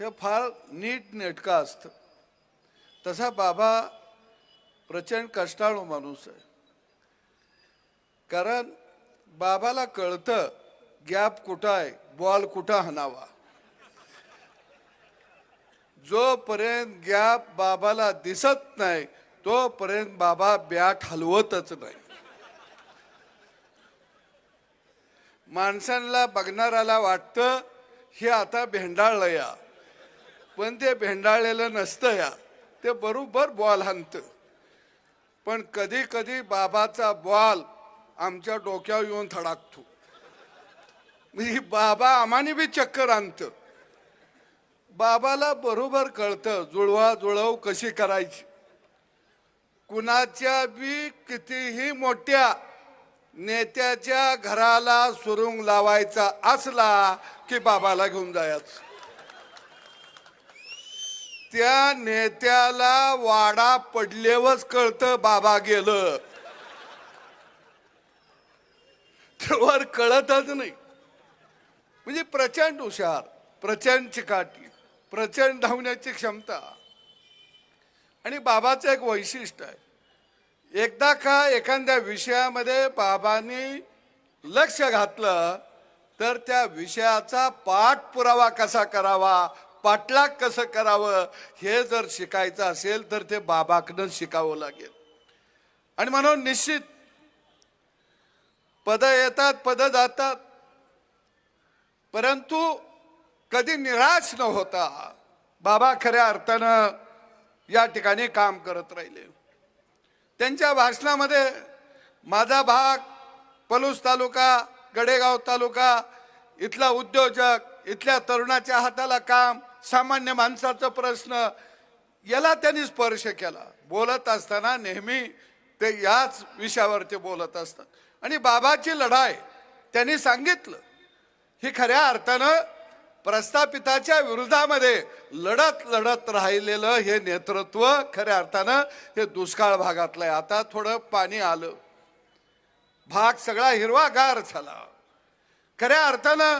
हे फार नीट नेटकं असतं. तसा बाबा प्रचंड कष्टाळू माणूस आहे. कारण बाबाला कळतं गॅप कुठं आहे बॉल कुठं हाणावा जोपर्यंत गॅप बाबाला दिसत नाही तोपर्यंत बाबा बॅट हलवतच नाही. माणसांना बघणाऱ्याला वाटतं हे आता भेंडाळलं या पण ते भेंडाळलेलं नसतं या. ते बरोबर बॉल हाणतं पण कधी कधी बाबाचा बॉल आमच्या डोक्यावर येऊन थडाकतो. म्हणजे बाबा आम्हाने बी चक्कर आणतं. बाबाला बरोबर कळतं जुळवा जुळव कशी करायची. कुणाच्या बी कितीही मोठ्या नेत्याच्या घराला सुरुंग लावायचा असला की बाबाला घेऊन जायचं. त्या नेत्याला वाडा पडलेवच कळतं बाबा गेलं. त्यावर कळतच नाही. म्हणजे प्रचंड हुशार प्रचंड चिकाटी प्रचंड धावण्याची क्षमता. आणि बाबाचं एक वैशिष्ट्य आहे. एकदा का एखाद्या विषयामध्ये बाबांनी लक्ष घातलं तर त्या विषयाचा पाठपुरावा कसा करावा? पाठलाग कसं करावं हे जर शिकायचं असेल तर ते बाबाकडनं शिकावं लागेल. आणि म्हणून निश्चित पद येतात पद जातात. परंतु कधी निराश न होता बाबा खऱ्या अर्थानं या ठिकाणी काम करत राहिले. त्यांच्या भाषणामध्ये माझा भाग पलूस तालुका गडेगाव तालुका इथला उद्योजक इथल्या तरुणाच्या हाताला काम सामान्य माणसाचा प्रश्न याला त्यांनी स्पर्श केला. बोलत असताना नेहमी ते याच विषयावर ते बोलत असतात. आणि बाबाची लढाई त्यांनी सांगितलं ही खऱ्या अर्थानं प्रस्थापिताच्या विरोधामध्ये लढत लढत राहिलेलं हे नेतृत्व खऱ्या अर्थानं हे दुष्काळ भागातलं आहे. आता थोडं पाणी आलं. भाग सगळा हिरवागार झाला. खऱ्या अर्थानं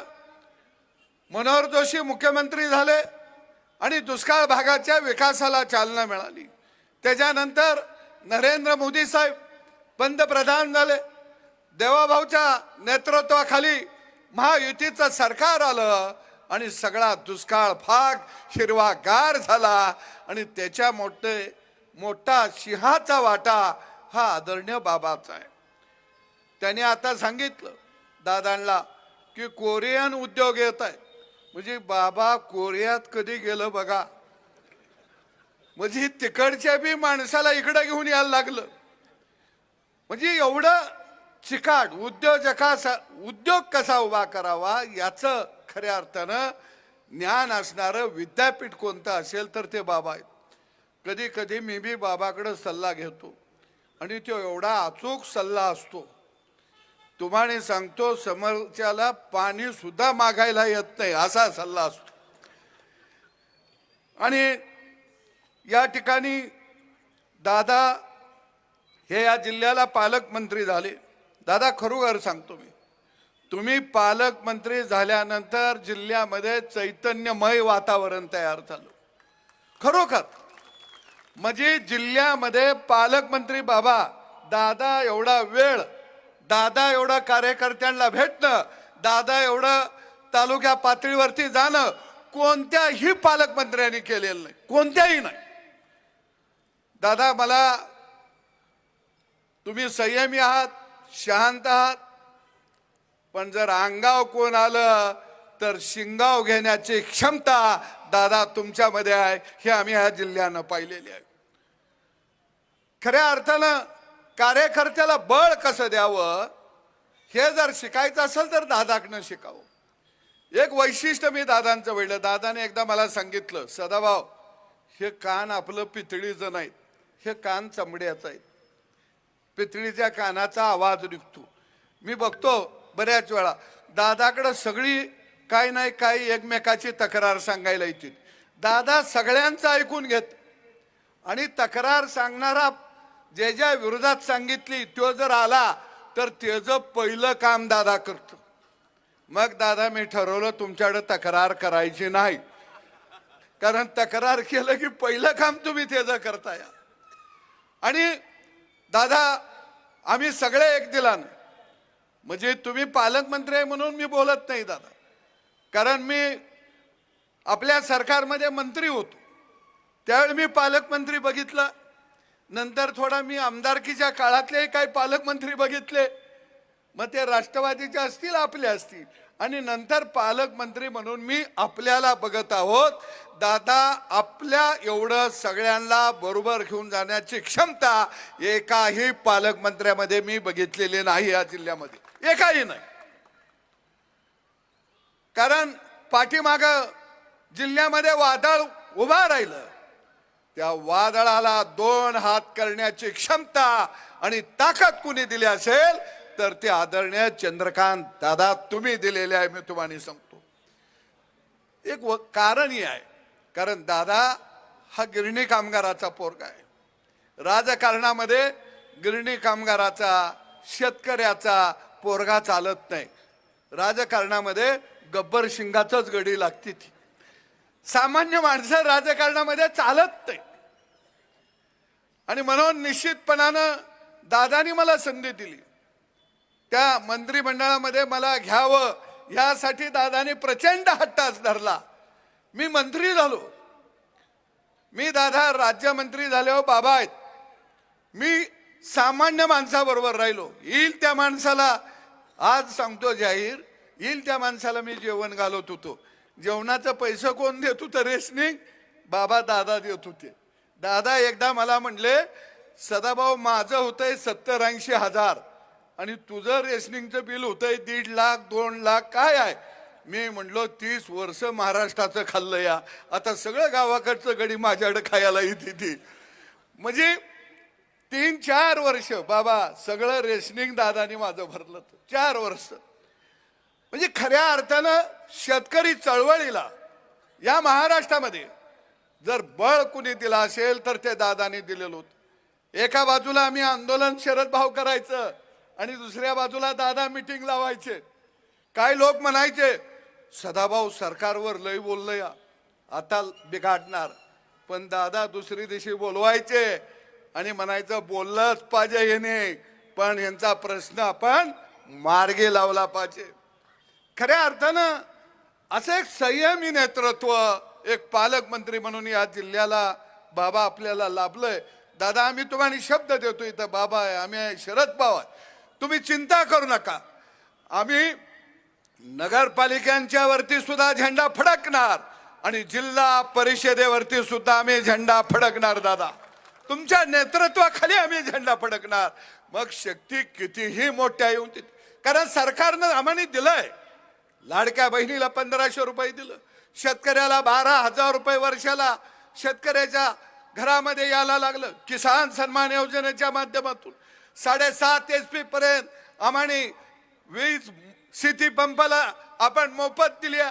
मनोहर जोशी मुख्यमंत्री झाले. आणि दुष्काळ भागाच्या विकासाला चालना मिळाली. त्याच्यानंतर नरेंद्र मोदी साहेब पंतप्रधान झाले. देवाभाऊच्या नेतृत्वाखाली महायुतीचं सरकार आलं आणि सगळा दुष्काळ भाग हिरवागार झाला आणि त्याच्या मोठे मोठा सिंहाचा वाटा हा आदरणीय बाबाचा आहे. त्याने आता सांगितलं दादांना की कोरियन उद्योग येत आहे म्हणजे बाबा कोरियात कधी गेलं बघा. म्हणजे तिकडच्या बी माणसाला इकडं घेऊन यायला लागलं. म्हणजे एवढं चिकाट उद्योजका उद्योग कसा उभा करावा याचं खऱ्या अर्थानं ज्ञान असणारं विद्यापीठ कोणतं असेल तर ते बाबा आहेत. कधी कधी मी बी बाबाकडं सल्ला घेतो. आणि तो एवढा अचूक सल्ला असतो. तुम्हाला सांगतो समोरच्याला पाणी सुद्धा मागायला येत नाही असा सल्ला असतो. आणि या ठिकाणी दादा हे या जिल्ह्याला पालकमंत्री झाले. दादा खरोखर सांगतो मी तुम्ही पालकमंत्री झाल्यानंतर जिल्ह्यामध्ये चैतन्यमय वातावरण तयार झालं. खरोखर. म्हणजे जिल्ह्यामध्ये पालकमंत्री बाबा दादा एवढा वेळ दादा एवढं कार्यकर्त्यांना भेटणं दादा एवढं तालुक्या पातळीवरती जाणं कोणत्याही पालकमंत्र्यांनी केलेलं नाही. कोणत्याही नाही. दादा मला तुम्ही संयमी आहात शांत आहात पण जर अंगाव कोण आलं तर शिंगाव घेण्याची क्षमता दादा तुमच्यामध्ये आहे हे आम्ही ह्या जिल्ह्यानं पाहिलेली आहे. खऱ्या अर्थानं कार्यकर्त्याला बळ कसं द्यावं हे जर शिकायचं असेल तर दादाकडनं शिकावं. एक वैशिष्ट्य मी दादांचं वेळलं. दादाने एकदा मला सांगितलं सदाभाव हे कान आपलं पितळीचं नाहीत हे कान चमड्याचं आहेत. पितळीच्या कानाचा आवाज निघतो. मी बघतो बऱ्याच वेळा. दादाकडं सगळी काय नाही काय एकमेकाची तक्रार सांगायला येतील. दादा सगळ्यांचं ऐकून घेत आणि तक्रार सांगणारा जे ज्या विरोधात सांगितली तो जर आला तर त्याचं पहिलं काम दादा करतो. मग दादा मी ठरवलं तुमच्याकडे तक्रार करायची नाही. कारण तक्रार केलं की पहिलं काम तुम्ही त्याचं करताय. आणि दादा आम्ही सगळे एक दिलानं. म्हणजे तुम्ही पालकमंत्री आहे म्हणून मी बोलत नाही दादा. कारण मी आपल्या सरकारमध्ये मंत्री होतो. त्यावेळी मी पालकमंत्री बघितलं. नंतर थोडा मी आमदारकीच्या काळातले काही पालकमंत्री बघितले. मग ते राष्ट्रवादीचे असतील आपले असतील. आणि नंतर पालकमंत्री म्हणून मी आपल्याला बघत आहोत. दादा आपल्या एवढं सगळ्यांना बरोबर घेऊन जाण्याची क्षमता एकाही पालकमंत्र्यामध्ये मी बघितलेली नाही या जिल्ह्यामध्ये. एकाही नाही. कारण पाठीमाग जिल्ह्यामध्ये वादळ उभा राहिलं. त्या वादळाला दोन हात करण्याची क्षमता आणि ताकद कुणी दिली असेल तर ते आदरणीय चंद्रकांत दादा तुम्ही दिलेले आहे मी तुम्हाला सांगतो. एक व- कारणही आहे. कारण दादा हा गिरणी कामगाराचा पोरगा आहे. राजकारणामध्ये गिरणी कामगाराचा शेतकऱ्याचा पोरगा चालत नाही. राजकारणामध्ये गब्बर शिंगाचंच गडी लागते ती. सामान्य माणसं राजकारणामध्ये चालत नाही. आणि म्हणून निश्चितपणानं दादानी मला संधी दिली. त्या मंत्रिमंडळामध्ये मला घ्यावं यासाठी दादाने प्रचंड हट्टाच धरला. मी मंत्री झालो. मी दादा राज्यमंत्री झाल्यावर हो, बाबा आहेत. मी सामान्य माणसाबरोबर राहिलो. येईल त्या माणसाला आज सांगतो जाहीर येईल त्या माणसाला मी जेवण घालत होतो. जेवणाचं पैसे कोण देत होतं? रेशनिंग बाबा दादा देत होते. दादा एकदा मला म्हणले सदाभाऊ माझं होतंय सत्तर ऐंशी हजार आणि तुझं रेशनिंगचं बिल होतंय दीड लाख दोन लाख काय आहे? मी म्हणलो तीस वर्ष महाराष्ट्राचं खाल्लं या. आता सगळं गावाकडचं गडी माझ्याकडे खायला येते ती. म्हणजे तीन चार वर्ष बाबा सगळं रेशनिंग दादानी माझं भरलं चार वर्ष. म्हणजे खऱ्या अर्थानं शेतकरी चळवळीला या महाराष्ट्रामध्ये जर बळ कुणी दिला असेल तर ते दादानी दिलेलं होतं. एका बाजूला आम्ही आंदोलन शरद भाव करायचं आणि दुसऱ्या बाजूला दादा मिटिंग लावायचे. काय लोक म्हणायचे सदाभाऊ सरकारवर लय बोललं या आता बिघाडणार. पण दादा दुसरी दिवशी बोलवायचे आणि म्हणायचं बोललंच पाहिजे येणे पण यांचा प्रश्न आपण मार्गे लावला पाहिजे. खऱ्या अर्थानं असं एक संयमी नेतृत्व एक पालकमंत्री म्हणून या जिल्ह्याला बाबा आपल्याला लाभलंय. दादा आम्ही तुम्हाला शब्द देतो इथं बाबा आहे आम्ही आहे शरद पवार. तुम्ही चिंता करू नका. आम्ही नगरपालिकांच्या वरती सुद्धा झेंडा फडकणार आणि जिल्हा परिषदेवरती सुद्धा आम्ही झेंडा फडकणार दादा. तुमच्या नेतृत्वाखाली आम्ही झेंडा फडकणार. मग शक्ती कितीही मोठ्या येऊन कारण सरकारनं आम्हाला दिलंय. लाडक्या बहिणीला पंधराशे रुपये दिलं. शेतकऱ्याला बारा हजार रुपये वर्षाला शेतकऱ्याच्या घरामध्ये यायला लागलं. किसान सन्मान योजनेच्या माध्यमातून साडेसात एच पी पर्यंत आम्हाने वीज शेती पंपाला आपण मोफत दिल्या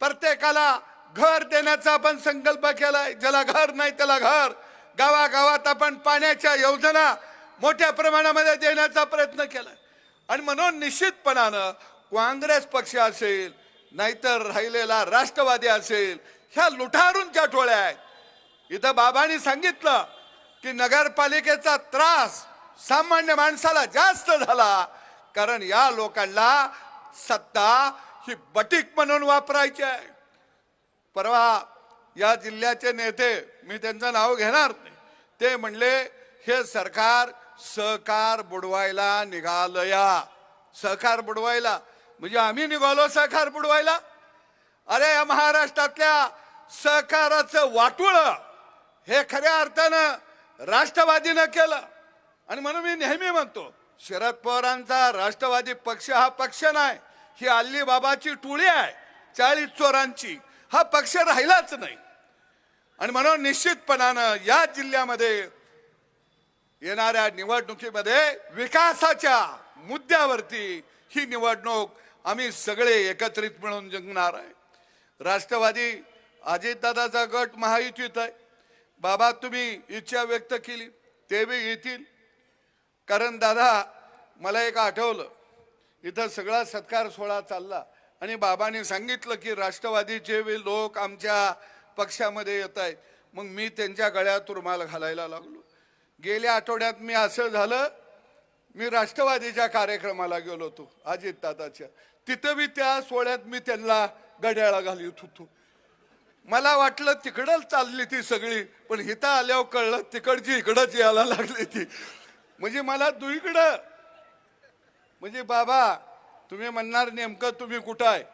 प्रत्येकाला घर देण्याचा आपण संकल्प केलाय. ज्याला घर नाही त्याला घर. गावागावात आपण पाण्याच्या योजना मोठ्या प्रमाणामध्ये देण्याचा प्रयत्न केला आणि म्हणून निश्चितपणानं काँग्रेस पक्ष असेल नाहीतर राहिलेला राष्ट्रवादी असेल ह्या लुटारूंच्या टोळ्या आहेत इथं बाबांनी सांगितलं की नगरपालिकेचा त्रास सामान्य माणसाला जास्त झाला कारण या लोकांना सत्ता ही बटीक म्हणून वापरायची आहे. परवा या जिल्ह्याचे नेते मी त्यांचं नाव घेणार नाही ते म्हणले हे सरकार सहकार बुडवायला निघालया. सहकार बुडवायला. म्हणजे आम्ही निघालो सहकार बुडवायला. अरे या महाराष्ट्रातल्या सहकाराचं वाटुळ हे खऱ्या अर्थानं राष्ट्रवादीनं केलं. आणि म्हणून मी नेहमी म्हणतो शरद पवारांचा राष्ट्रवादी पक्ष हा पक्ष नाही ही अल्ली बाबाची टोळी आहे चाळीस चोरांची. हा पक्ष राहिलाच नाही. आणि म्हणून निश्चितपणानं या जिल्ह्यामध्ये येणाऱ्या निवडणुकीमध्ये विकासाच्या मुद्द्यावरती ही निवडणूक आम्ही सगळे एकत्रित मिळून जिंकणार आहे. राष्ट्रवादी अजितदादाचा गट महायुतीत आहे. बाबा तुम्ही इच्छा व्यक्त केली ते बी येतील. कारण दादा मला एक आठवलं इथं सगळा सत्कार सोहळा चालला आणि बाबांनी सांगितलं की राष्ट्रवादीचे लोक आमच्या पक्षामध्ये येत आहेत. मग मी त्यांच्या गळ्यात रुमाल घालायला लागलो. गेल्या आठवड्यात मी असं झालं मी राष्ट्रवादीच्या कार्यक्रमाला गेलो होतो अजितदादाच्या. तिथं मी त्या सोहळ्यात मी त्यांना गड्याळा घालत होतो. मला वाटलं तिकडंच चालली ती सगळी पण हिथं आल्यावर कळलं तिकडची इकडंच यायला लागली ती. म्हणजे मला दुईकडं म्हणजे बाबा तुम्ही म्हणणार नेमकं तुम्ही कुठं आहे?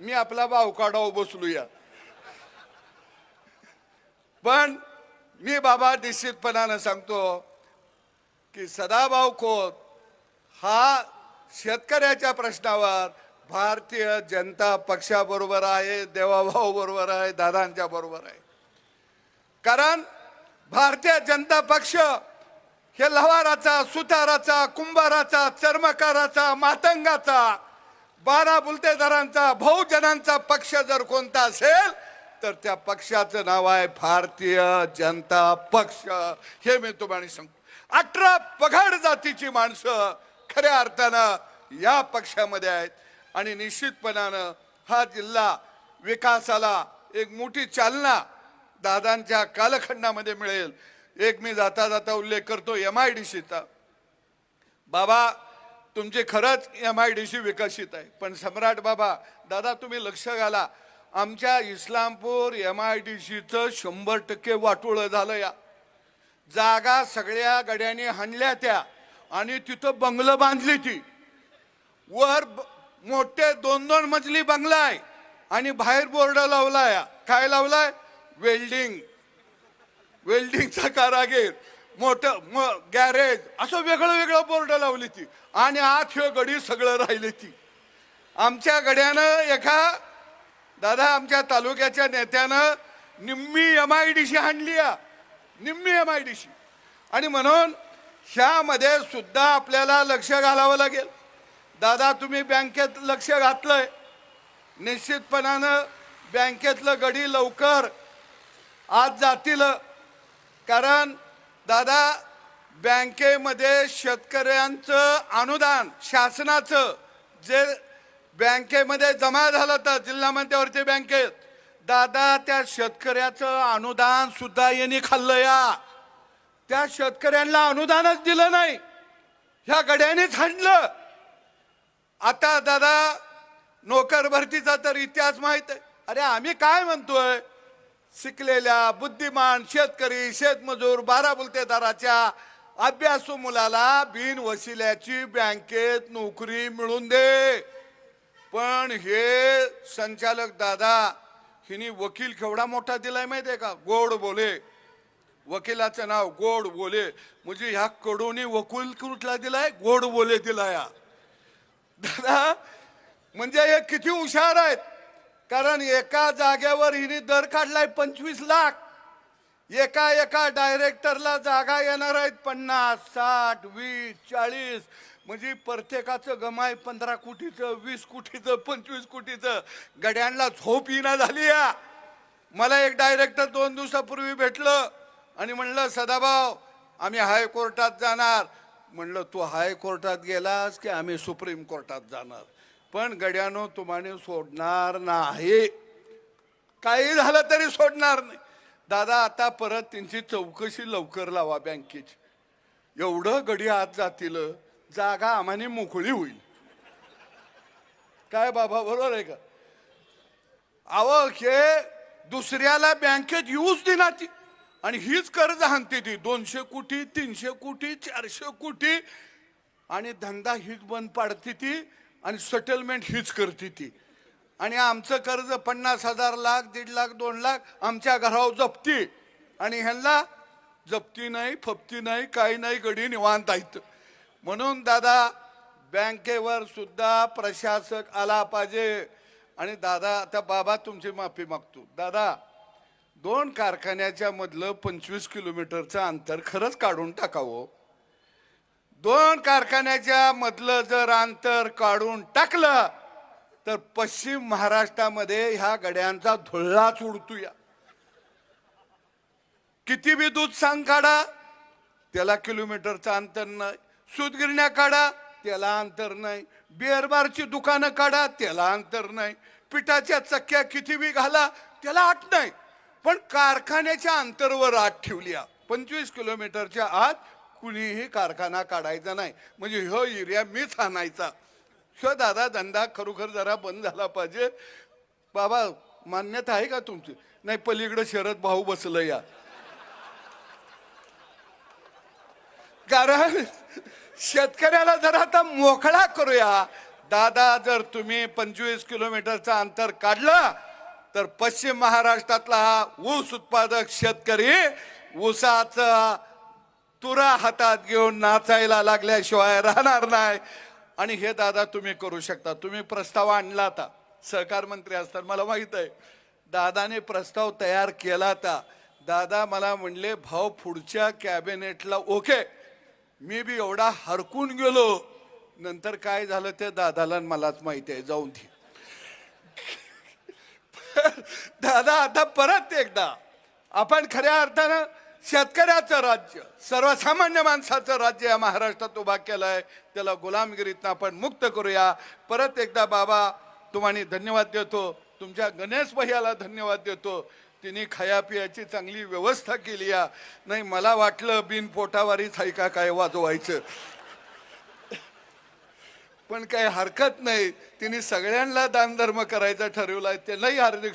मी आपला भाव काढावं बसलूया. पण मी बाबा निश्चितपणानं सांगतो की सदाभाऊ खोत हा शेतकऱ्याच्या प्रश्नावर भारतीय जनता पक्षाबरोबर आहे देवाभाऊ बरोबर आहे दादांच्या बरोबर आहे. कारण भारतीय जनता पक्ष हे लवाराचा सुताराचा कुंभाराचा चर्मकाराचा मातंगाचा बारा बुलतेदारांचा बहुजनांचा पक्ष जर कोणता असेल तर त्या पक्षाचं नाव आहे भारतीय जनता पक्ष. हे मी तुम्हाला सांगतो. अठरा पघाड जातीची माणसं खऱ्या अर्थानं या पक्षामध्ये आहेत. आणि निश्चितपणानं हा जिल्हा विकासाला एक मोठी चालना दादांच्या कालखंडामध्ये मिळेल. एक मी जाता जाता उल्लेख करतो एम आय डी सीचा बाबा तुमचे खरंच एम आय डी सी विकसित आहे. पण सम्राट बाबा दादा तुम्ही लक्ष घाला. आमच्या इस्लामपूर एम आय डी सीचं शंभर टक्के वाटोळं झालं या. जागा सगळ्या गड्याने हाणल्या त्या आणि तिथं बंगलं बांधली ती. वर ब- मोठे दोन दोन मजली बंगला आहे आणि बाहेर बोर्ड लावलाय. काय लावलाय? वेल्डिंग. वेल्डिंगचा कारागीर. मोठं गॅरेज. असं वेगळं वेगळं बोर्ड लावली ती. आणि आत ह्यो गडी सगळं राहिली ती. आमच्या गड्यानं एका दादा आमच्या तालुक्याच्या नेत्यानं निम्मी एम आय डी सी आणली निम्मी एम आय डी सी आणि म्हणून ह्यामध्ये सुद्धा आपल्याला लक्ष घालावं लागेल. दादा तुम्ही बँकेत लक्ष घातलंय. निश्चितपणानं बँकेतलं गडी लवकर आज जातील. कारण दादा बँकेमध्ये शेतकऱ्यांचं अनुदान शासनाचं जे बँकेमध्ये जमा झालं तर जिल्हा मध्यवर्ती बँकेत दादा त्या शेतकऱ्याचं अनुदान सुद्धा यांनी खाल्लं या. त्या शेतकऱ्यांना अनुदानच दिलं नाही. ह्या गड्यानेच हाणलं. आता दादा नोकर भरतीचा तर इतिहास माहीत आहे. अरे आम्ही काय म्हणतोय? शिकलेल्या बुद्धिमान शेतकरी शेतमजूर बारा बुलतेदाराच्या अभ्यासू मुलाला बिन वसिल्याची बँकेत नोकरी मिळून दे. पण हे संचालक दादा हिने वकील केवढा मोठा दिलाय माहितीये का? गोड बोले. वकिलाचं नाव गोड बोले. म्हणजे ह्या कडोनी वकील कुठला दिलाय गोड बोले दिलाय. दादा म्हणजे हे किती हुशार आहेत. कारण एका जागेवर हिने दर काढलाय पंचवीस लाख. एका एका डायरेक्टरला जागा येणार आहेत पन्नास साठ वीस चाळीस. म्हणजे प्रत्येकाचं गमाय पंधरा कोटीचं वीस कोटीचं पंचवीस कोटीचं. गड्यांना झोप येणं झाली या. मला एक डायरेक्टर दोन दिवसापूर्वी भेटलं आणि म्हणलं सदाभाऊ आम्ही हायकोर्टात जाणार. म्हणलं तू हायकोर्टात गेलास की आम्ही सुप्रीम कोर्टात जाणार? पण गड्यानो तुम्हाला सोडणार नाही. काही झालं तरी सोडणार नाही. दादा आता परत त्यांची चौकशी लवकर लावा बँकेची. एवढं गडी आत जातील जागा आम्हाने मोकळी होईल. काय बाबा बरोबर आहे का? अहो हे दुसऱ्याला बँकेत येऊच देणार ती आणि हीच कर्ज हाणते ती. दोनशे कोटी तीनशे कोटी चारशे कोटी. आणि धंदा हीच बंद पाडते ती आणि सेटलमेंट हीच करते ती. आणि आमचं कर्ज पन्नास हजार लाख दीड लाख दोन लाख आमच्या घरावर जप्ती. आणि ह्यांना जप्ती नाही फप्ती नाही काही नाही गडी निवांत आहेत. म्हणून दादा बँकेवर सुद्धा प्रशासक आला पाहिजे. आणि दादा आता बाबा तुमची माफी मागतो. दादा दोन कारखान्याच्या मधलं पंचवीस किलोमीटरचं अंतर खरंच काढून टाकावं. दोन कारखान्याच्या मधलं जर अंतर काढून टाकलं तर पश्चिम महाराष्ट्रामध्ये ह्या गड्यांचा धुळाच उडतूया. किती बी दूध सांग काढा त्याला किलोमीटरचं अंतर नाही. सूतगिरण्या काढा त्याला अंतर नाही. बिअरबारची दुकानं काढा त्याला अंतर नाही. पिठाच्या चक्क्या किती बी घाला त्याला आट नाही. पण कारखान्याच्या अंतरवर आत ठेवली पंचवीस किलोमीटरच्या आत कुणीही कारखाना काढायचा नाही. म्हणजे ह्यो एरिया मीच आणायचा. ह्यो दादा धंदा खरोखर जरा बंद झाला पाहिजे. बाबा मान्यता आहे का तुमची? नाही पलीकडे शरद भाऊ बसलं या. कारण शेतकऱ्याला जर आता मोकळा करूया. दादा जर तुम्ही पंचवीस किलोमीटरचं अंतर काढलं तर पश्चिम महाराष्ट्रातला हा ऊस उत्पादक शेतकरी ऊसाचा तुरा हातात घेऊन नाचायला लागल्याशिवाय राहणार नाही. आणि हे दादा तुम्ही करू शकता. तुम्ही प्रस्ताव आणला आता सहकार मंत्री असताना मला माहीत आहे. दादाने प्रस्ताव तयार केला होता. दादा मला म्हणले भाऊ पुढच्या कॅबिनेटला ओके. मी बी एवढा हरकून गेलो. नंतर काय झालं ते दादाला मलाच माहिती आहे. जाऊन ती दादा आता परत एकदा. आपण खऱ्या अर्थानं शेतकऱ्याचं राज्य सर्वसामान्य माणसाचं राज्य या महाराष्ट्रात उभा आहे त्याला गुलामगिरीतनं आपण मुक्त करूया. परत एकदा बाबा तुम्हाला धन्यवाद देतो. तुमच्या गणेश भैयाला धन्यवाद देतो. तिने खायापियाची चांगली व्यवस्था केली या. नाही मला वाटलं बिन पोटावारीच ऐका काय वाजवायचं. पण काही हरकत नाही. तिने सगळ्यांना दानधर्म करायचा ठरवला आहे त्यांनाही हार्दिक